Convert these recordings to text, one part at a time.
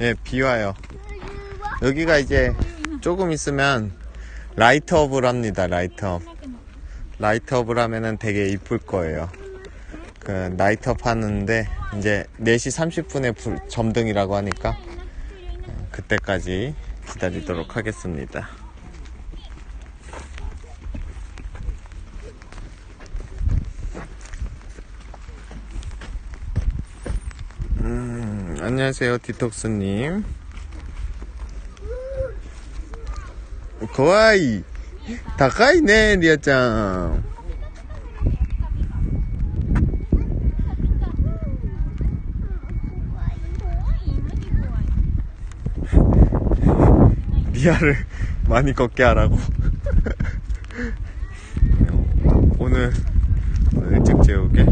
예, 비 와요. 여기가 이제 조금 있으면 라이트업을 합니다. 라이트업. 라이트업을 하면은 되게 이쁠 거예요. 그 라이트업 하는데 이제 4시 30분에 불, 점등이라고 하니까 어, 그때까지 기다리도록 하겠습니다. 음, 안녕하세요, 디톡스님. 거와이, 다카이네, 리아짱. 리아를 많이 걷게 하라고. 오늘 일찍 재우게.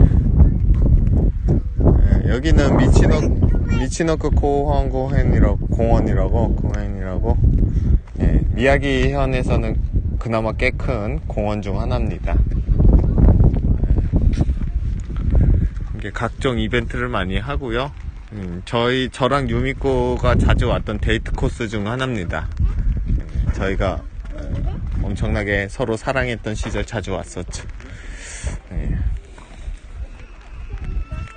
예, 여기는 미치노 미치노크 공원이라고 공원이라고 공원이라고 예, 미야기 현에서는 그나마 꽤 큰 공원 중 하나입니다. 예, 이게 각종 이벤트를 많이 하고요. 음, 저희 저랑 유미코가 자주 왔던 데이트 코스 중 하나입니다. 예, 저희가 어, 엄청나게 서로 사랑했던 시절 자주 왔었죠. 예.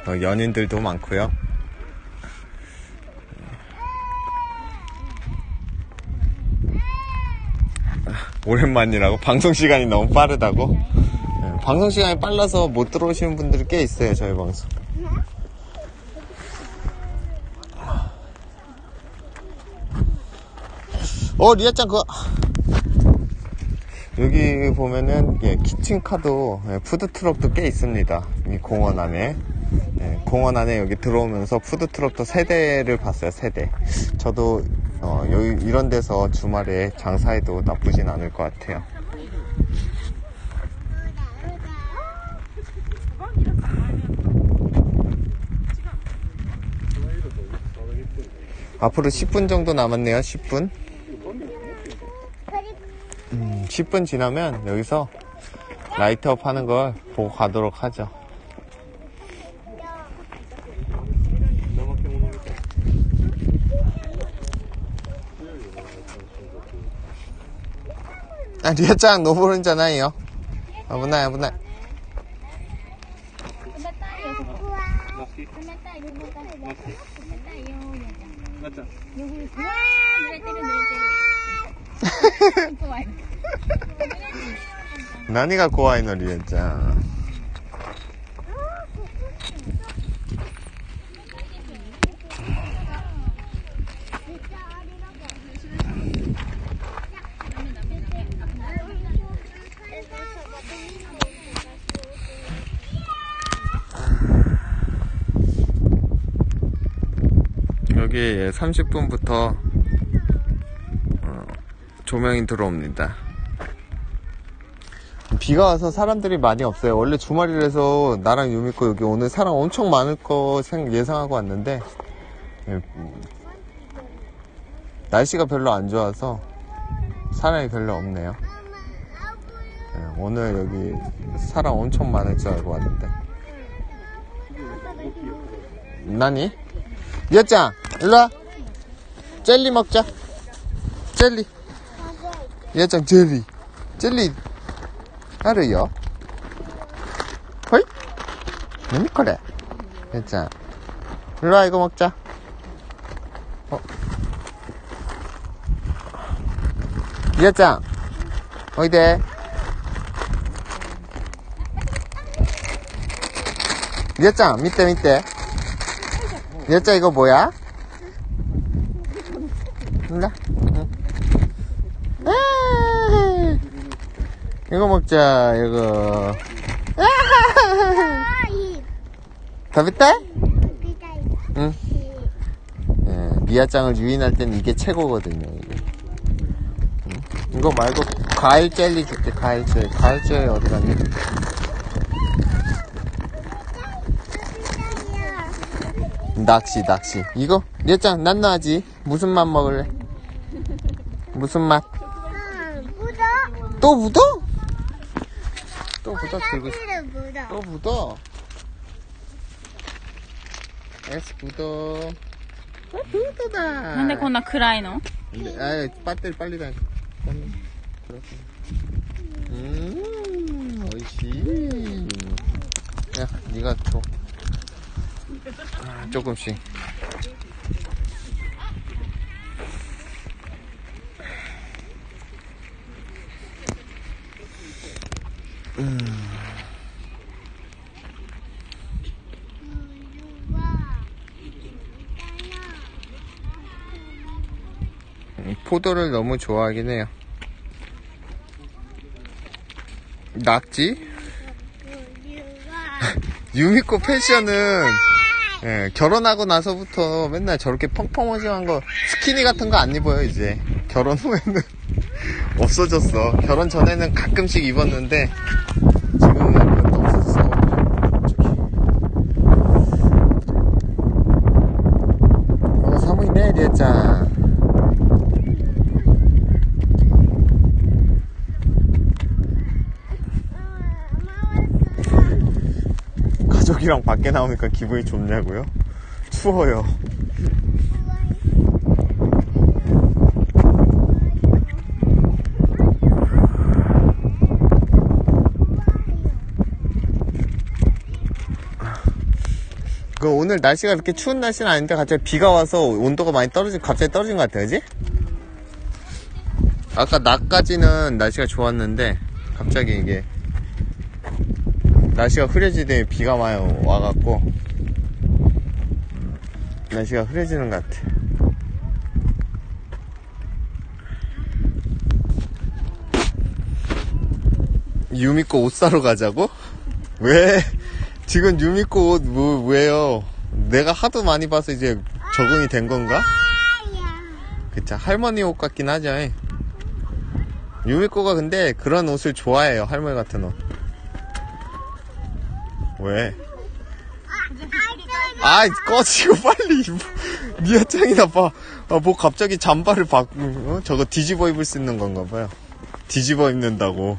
어, 연인들도 많고요. 아, 오랜만이라고 방송 시간이 너무 빠르다고. 예, 방송 시간이 빨라서 못 들어오시는 분들이 꽤 있어요 저희 방송. 어 리아짱 그거 여기 보면은 예, 키친카도 예, 푸드트럭도 꽤 있습니다. 이 공원 안에 예, 공원 안에 여기 들어오면서 푸드트럭도 세 대를 봤어요. 세 대. 저도 어, 여기 이런 데서 주말에 장사해도 나쁘진 않을 것 같아요. 앞으로 10분 정도 남았네요. 10분. 음, 10분 지나면 여기서 라이트업 하는 걸 보고 가도록 하죠. あ、リアちゃん、登るんじゃないよ。危ない、危ない。何が怖いの、リアちゃん。 여기 30분부터 어, 조명이 들어옵니다. 비가 와서 사람들이 많이 없어요. 원래 주말이라서 나랑 유미코 여기 오늘 사람 엄청 많을 거 생- 예상하고 왔는데 예, 음, 날씨가 별로 안 좋아서 사람이 별로 없네요. 예, 오늘 여기 사람 엄청 많을 줄 알고 왔는데. 나니? 여짱 일로 와. 젤리 먹자. 젤리. 얘장 젤리. 젤리. 하루요. 헐? 뭐니 그래? 얘장 일로와 이거 먹자. 어. 얘장 어이데. 얘장 밑에 밑에. 얘장 이거 뭐야? 몰라? 응. 아! 이거 먹자, 이거. 더비다? 응. 예, 미아짱을 유인할 땐 이게 최고거든요, 이게. 응? 이거 말고 과일 젤리 줄게, 과일 젤리. 과일 젤리 어디 갔니? 낚시, 낚시. 이거? 미아짱, 난나하지? 무슨 맛 먹을래? 무슨 맛? 또 묻어? 또 묻어 들고 있어. 또 묻어. 에스 묻어. 어, 포도다. なんでこんな暗いの 아, 배터리 빨리 다. 음, 오이시. 야, 네가 줘. 아, 조금씩. 포도를 너무 좋아하긴 해요. 낙지? 유미코 패션은 예, 결혼하고 나서부터 맨날 저렇게 펑펑머신한 거 스키니 같은 거 안 입어요 이제 결혼 후에는 없어졌어 결혼 전에는 가끔씩 입었는데 지금은 그것도 없었어 저기. 어 사무이네 리에짱 가족이랑 밖에 나오니까 기분이 좋냐고요? 추워요. 그 오늘 날씨가 그렇게 추운 날씨는 아닌데 갑자기 비가 와서 온도가 많이 떨어진 갑자기 떨어진 것 같아, 그지? 아까 낮까지는 날씨가 좋았는데 갑자기 이게 날씨가 흐려지더니 비가 많이 와갖고 날씨가 흐려지는 것 같아. 유미코 옷 사러 가자고? 왜? 지금 유미코 옷 뭐, 왜요? 내가 하도 많이 봐서 이제 적응이 된 건가? 그쵸 할머니 옷 같긴 하죠. 유미코가 근데 그런 옷을 좋아해요. 할머니 같은 옷. 왜? 아이 아, 꺼지고 빨리 입어. 니가 짱이나 봐. 아, 뭐 갑자기 잠바를 바꾸, 어? 저거 뒤집어 입을 수 있는 건가 봐요. 뒤집어 입는다고.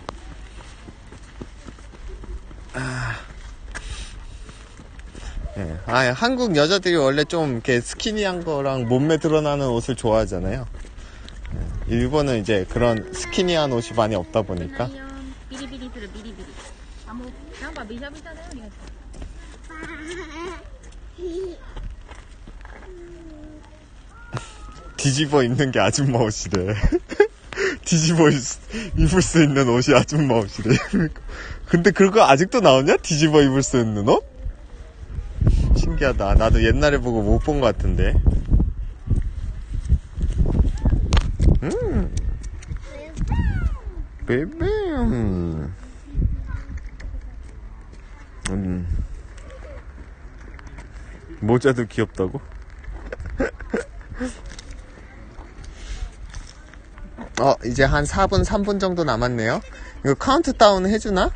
아, 예. 아 한국 여자들이 원래 좀 이렇게 스키니한 거랑 몸매 드러나는 옷을 좋아하잖아요. 예, 일본은 이제 그런 스키니한 옷이 많이 없다 보니까. 미리미리 들어 미리미리. もうなんかビシャビシャだよリアちゃん 뒤집어 입는 게 아줌마 옷이래. 뒤집어 입- 입을 수 있는 옷이 아줌마 옷이래. 근데 그거 아직도 나오냐? 뒤집어 입을 수 있는 옷? 신기하다. 나도 옛날에 보고 못 본 것 같은데. 음. 베이비. 음. 모자도 귀엽다고? 어, 이제 한 4분, 3분 정도 남았네요. 이거 카운트다운 해주나?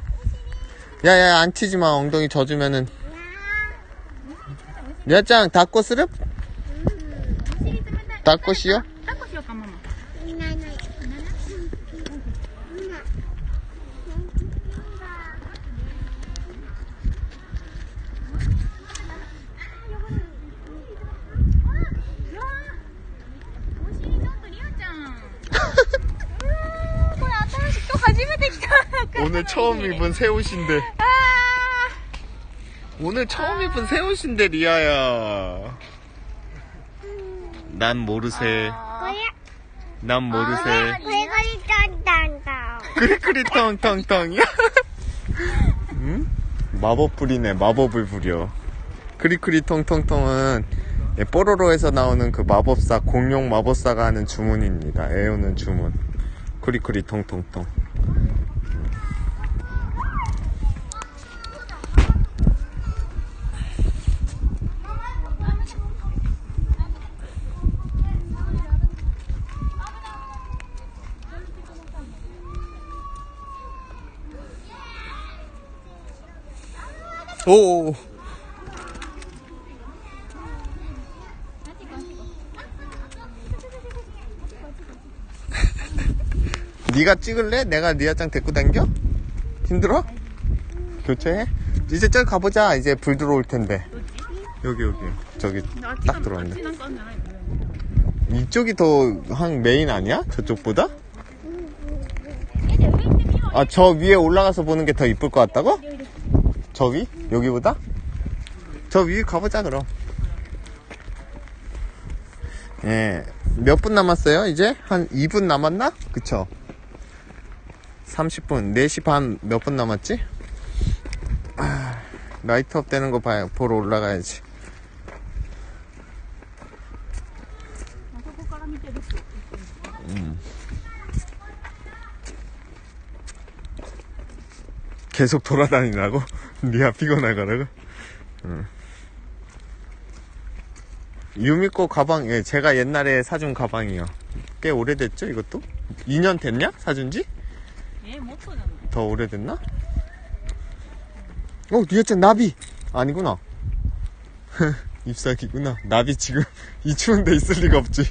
야, 야, 안 치지 마. 엉덩이 젖으면은. 몇 장, 닦고 쓰름? 닭꼬시요? 닭꼬시요, 오늘 처음 입은 새 옷인데. 오늘 처음 입은 새 옷인데, 리아야. 난 모르세. 난 모르세. 그리그리 텅텅텅이야? 응? 마법 부리네, 마법을 부려. 그리그리 텅텅텅은 예, 뽀로로에서 나오는 그 마법사, 공룡 마법사가 하는 주문입니다. 애우는 주문. 크리크리 텅텅텅. 오. 오. 네가 찍을래? 내가 니아짱 데리고 당겨? 힘들어? 교체해? 이제 저기 가보자. 이제 불 들어올 텐데. 여기 여기 저기 딱 들어왔네. 이쪽이 더 한 메인 아니야? 저쪽보다? 아 저 위에 올라가서 보는 게 더 이쁠 것 같다고? 저 위? 여기보다? 저위 가보자, 그럼. 예. 몇 분 남았어요, 이제? 한 2분 남았나? 그쵸? 30분. 4시 반 몇 분 남았지? 아, 라이트업 되는 거 봐요. 보러 올라가야지. あ 계속 돌아다니라고? 니가 피곤하거라고? 응. 유미코 가방, 예, 제가 옛날에 사준 가방이요. 꽤 오래됐죠, 이것도? 2년 됐냐? 사준 지? 예못더 오래됐나? 어, 리액션 나비! 아니구나. 잎사귀구나. 나비 지금 이 추운데 있을 리가 없지.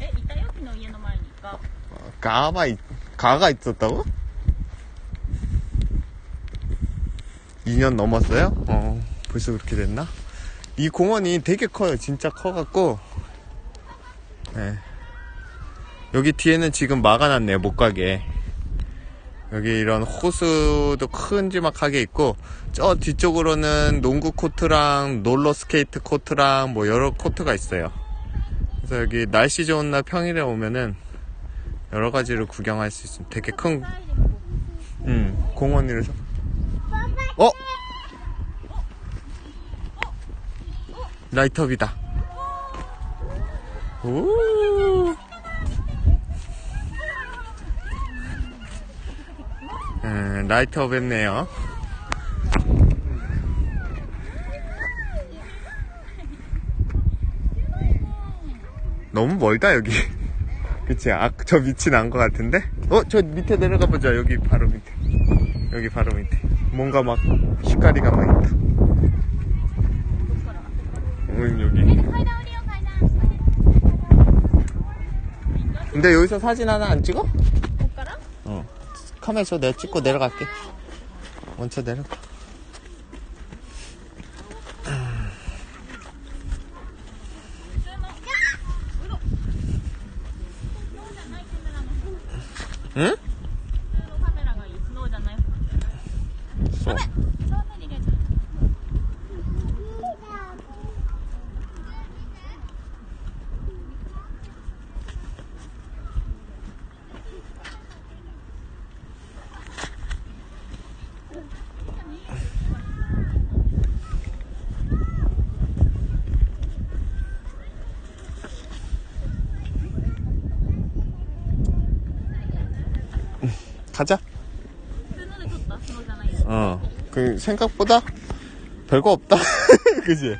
에, 이따 여기 너의 前に 가. 가마, 가가 있었다고? 2년 넘었어요? 어, 벌써 그렇게 됐나? 이 공원이 되게 커요. 진짜 커갖고. 네. 여기 뒤에는 지금 막아놨네요. 못 가게. 여기 이런 호수도 큰지막하게 있고 저 뒤쪽으로는 농구 코트랑 놀러 스케이트 코트랑 뭐 여러 코트가 있어요. 그래서 여기 날씨 좋은 날 평일에 오면은 여러 가지를 구경할 수 있습니다. 되게 큰 음, 공원이라서 어? 라이트업이다. 오. 음, 라이트업 했네요. 너무 멀다, 여기. 그치? 아, 저 밑이 난 것 같은데? 어, 저 밑에 내려가 보자. 여기 바로 밑에. 여기 바로 밑에. 뭔가 막 식가리가 막 있다. 응 여기. 근데 여기서 사진 하나 안 찍어? 못 가라? 어. 카메라 있어 내가 찍고 내려갈게. 먼저 내려가. 생각보다 별거 없다. 그지?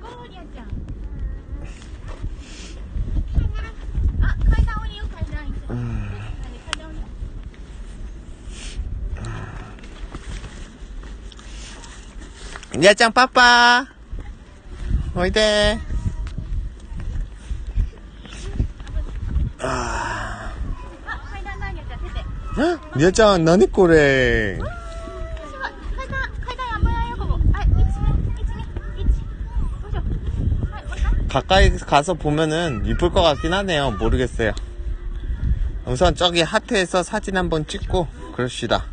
ゴーリアちゃんあ階段降りよう階段階段降りよ 야짱 빠빠. 어이대. あ階段だにゃちゃん手で 야짱, 나니 꼬래. すごい 가까이 가서 보면은 이쁠 것 같긴 하네요. 모르겠어요. 우선 저기 하트에서 사진 한번 찍고 그럽시다.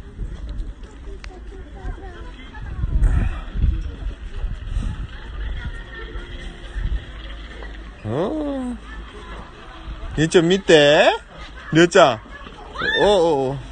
어. 이쪽 밑에 여자. 어, 어, 어.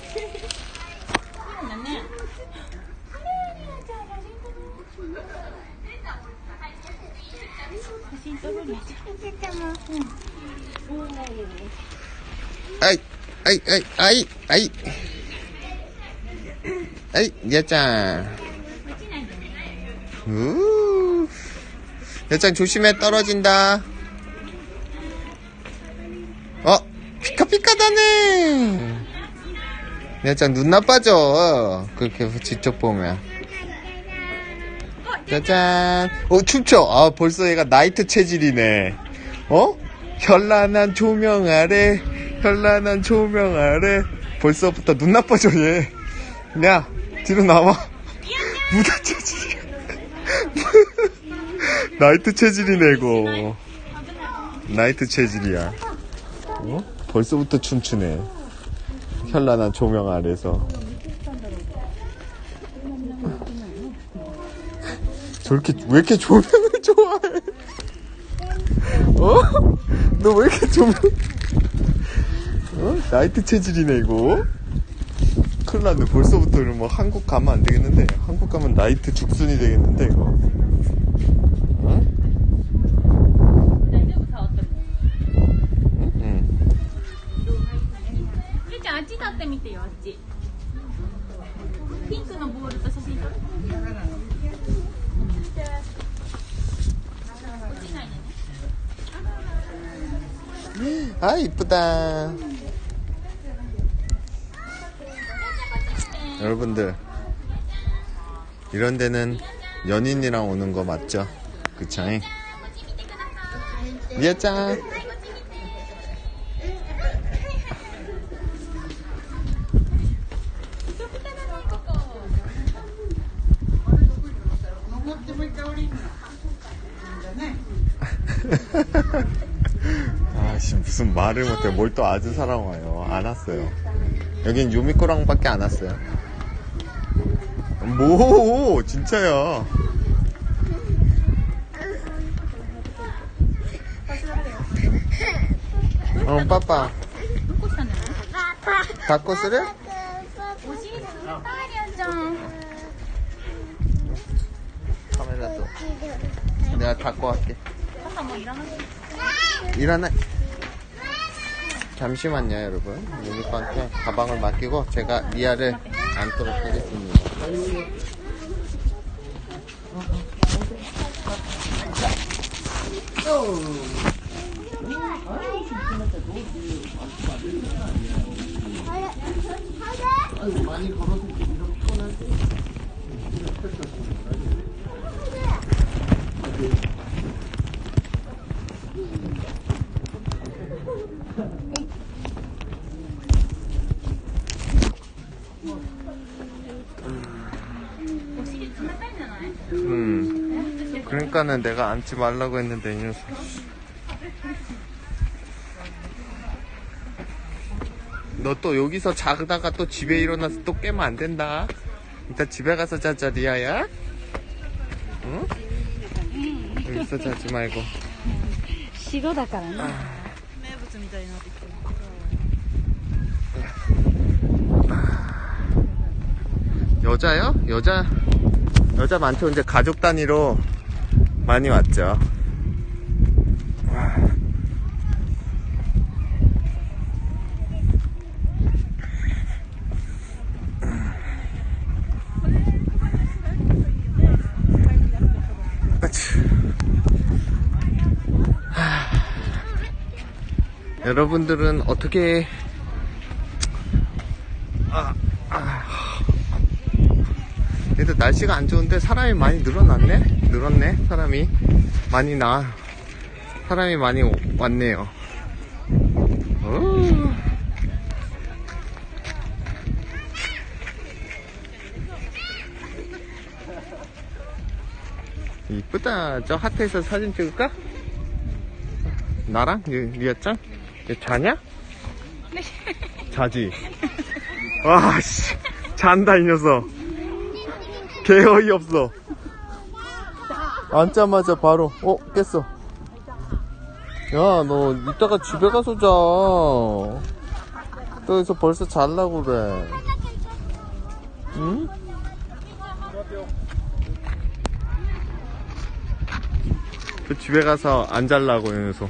아이, 아이. 아이, 여짱. 우. 여짱 조심해 떨어진다. 어, 피카피카다네. 여짱 눈 나빠져. 그렇게 직접 보면. 짜잔. 어, 춤춰. 아, 벌써 얘가 나이트 체질이네. 어? 현란한 조명 아래 현란한 조명 아래. 벌써부터 눈 나빠져, 얘. 야, 뒤로 나와. 무다 체질이야. 나이트 체질이네, 이거. 나이트 체질이야. 어? 벌써부터 춤추네. 현란한 조명 아래서. 저렇게, 왜 이렇게 조명을 좋아해? 어? 너 왜 이렇게 조명, 어? 나이트 체질이네 이거. 큰일 났네. 벌써부터 는뭐 한국 가면 안 되겠는데. 한국 가면 나이트 죽순이 되겠는데 이거. 아 이쁘다. 여러분들 이런 데는 연인이랑 오는 거 맞죠? 그쵸? 미야짱! 아씨 무슨 말을 못해. 뭘 또 아주 사랑 와요. 안 왔어요. 여긴 유미코랑밖에 안 왔어요. 뭐 진짜야. 어 빠빠. 바꿔쓰래? 카메라 또. 내가 닦고 할게. 일어나. 잠시만요 여러분. 유니코한테 가방을 맡기고 제가 리아를 안도록 하겠습니다.お 음. 그러니까는 내가 앉지 말라고 했는데 이 녀석. 너 또 여기서 자다가 또 집에 일어나서 또 깨면 안 된다. 이따 집에 가서 자자 리아야. 응? 여기서 자지 말고. 白だからね 여자요? 여자 여자 많죠. 이제 가족 단위로 많이 왔죠. 여러분들은 어떻게 아, 아. 그래도 날씨가 안 좋은데 사람이 많이 늘어났네? 늘었네, 사람이. 많이 나. 사람이 많이 오- 왔네요. 오. 이쁘다. 저 하트에서 사진 찍을까? 나랑? 리- 리아짱? 얘 자냐? 자지? 와, 씨. 잔다, 이 녀석. 개 어이없어. 앉자마자 바로, 어, 깼어. 야, 너 이따가 집에 가서 자. 또 여기서 벌써 잘라고 그래. 응? 그 집에 가서 안 잘라고, 이 녀석.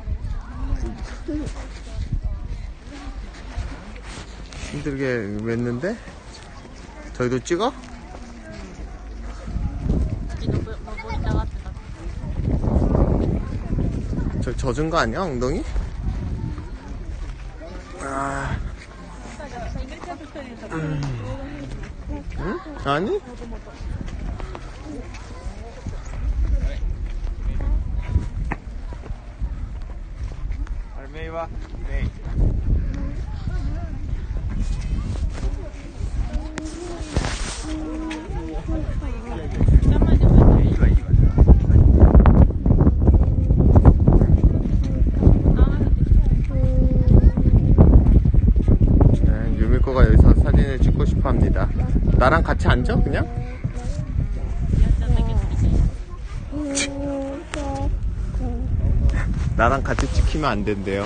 힘들게 맸는데 저희도 찍어? 저 젖은 거 아니야 엉덩이? 아. 음. 응? 아니? va. 네. 네, 유미코가 여기서 사진을 찍고 싶어 합니다. 나랑 같이 앉아, 그냥? 나랑 같이 찍히면 안 된대요.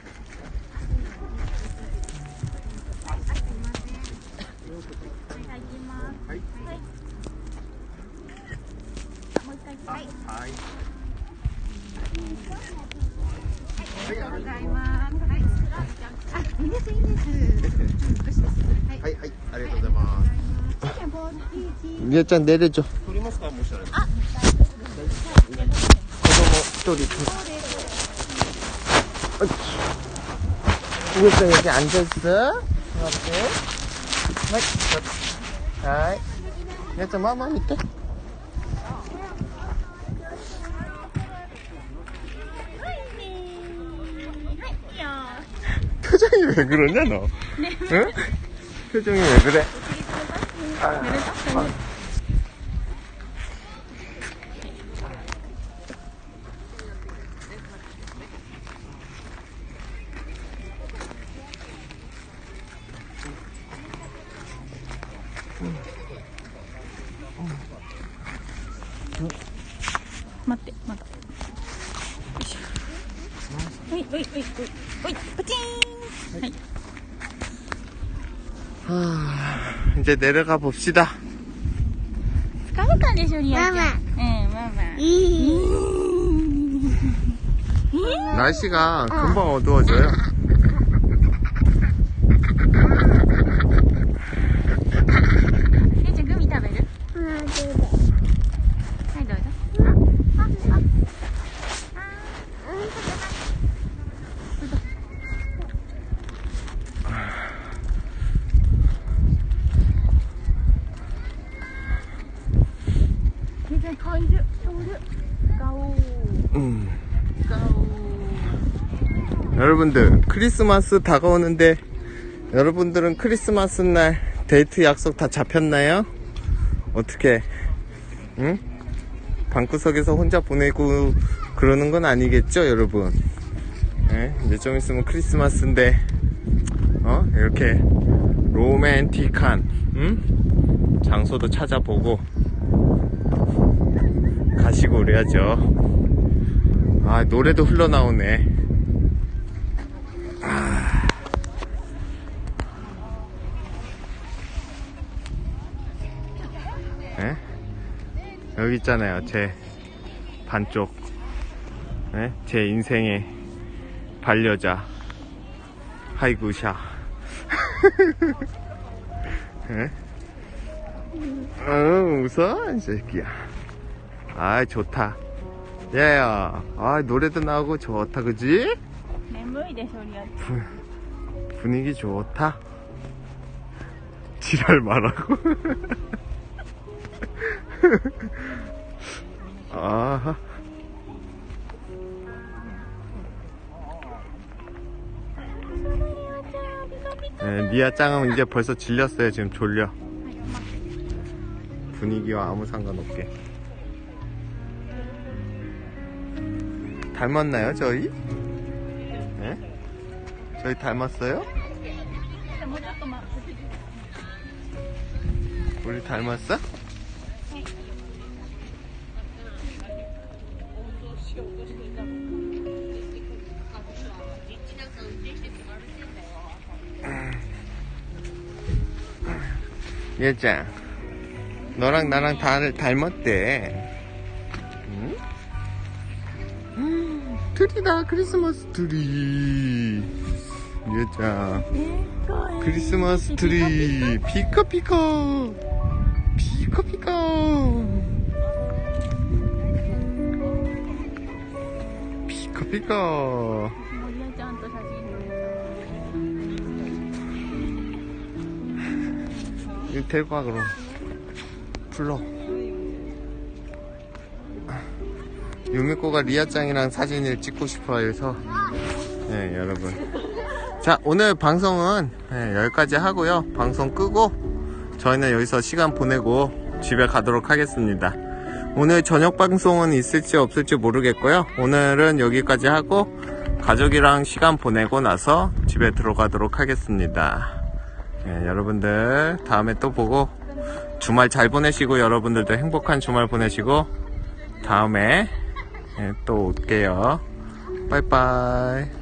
리아 짱 내려줘. 取りますかもしあれば 子供一人リア짱 여기 앉았어? 앞에. 하이. 하이. 리아 짱 마마 밑에. はい、いいよ。 표정이 왜 그러냐 너? 응? 표정이 왜 그래? 아, 待 이제 내려가 봅시다. 까먹까네 소리 하죠? 마마. 응, 마마. 날씨가 어. 금방 어두워져요. 여러분들 크리스마스 다가오는데 여러분들은 크리스마스 날 데이트 약속 다 잡혔나요? 어떻게? 응? 방구석에서 혼자 보내고 그러는 건 아니겠죠, 여러분? 예? 이제 좀 있으면 크리스마스인데 어? 이렇게 로맨틱한 응? 장소도 찾아보고 가시고 그래야죠. 아 노래도 흘러나오네. 여기 있잖아요 제 반쪽 네? 제 인생의 반려자 하이구샤 네? 어, 웃어? 이 새끼야 아 좋다 야야 아 노래도 나오고 좋다 그지? 내 분위기 좋다 지랄 말하고 아. 네, 미아 짱은 이제 벌써 질렸어요. 지금 졸려. 분위기와 아무 상관없게. 닮았나요, 저희? 네? 저희 닮았어요? 우리 닮았어? 얘자. 너랑 나랑 다 닮았대. 응? 음, 트리다 크리스마스 트리 얘자. 크리스마스 트리 피카피카 피카피카, 피카피카. 피카피카 이거 데리고 와 그럼. 불러. 유미코가 리아짱이랑 사진을 찍고 싶어 해서. 네 여러분. 자 오늘 방송은 네, 여기까지 하고요. 방송 끄고 저희는 여기서 시간 보내고 집에 가도록 하겠습니다. 오늘 저녁 방송은 있을지 없을지 모르겠고요. 오늘은 여기까지 하고 가족이랑 시간 보내고 나서 집에 들어가도록 하겠습니다 네, 여러분들 다음에 또 보고 주말 잘 보내시고 여러분들도 행복한 주말 보내시고 다음에 예, 또 올게요. 빠이빠이.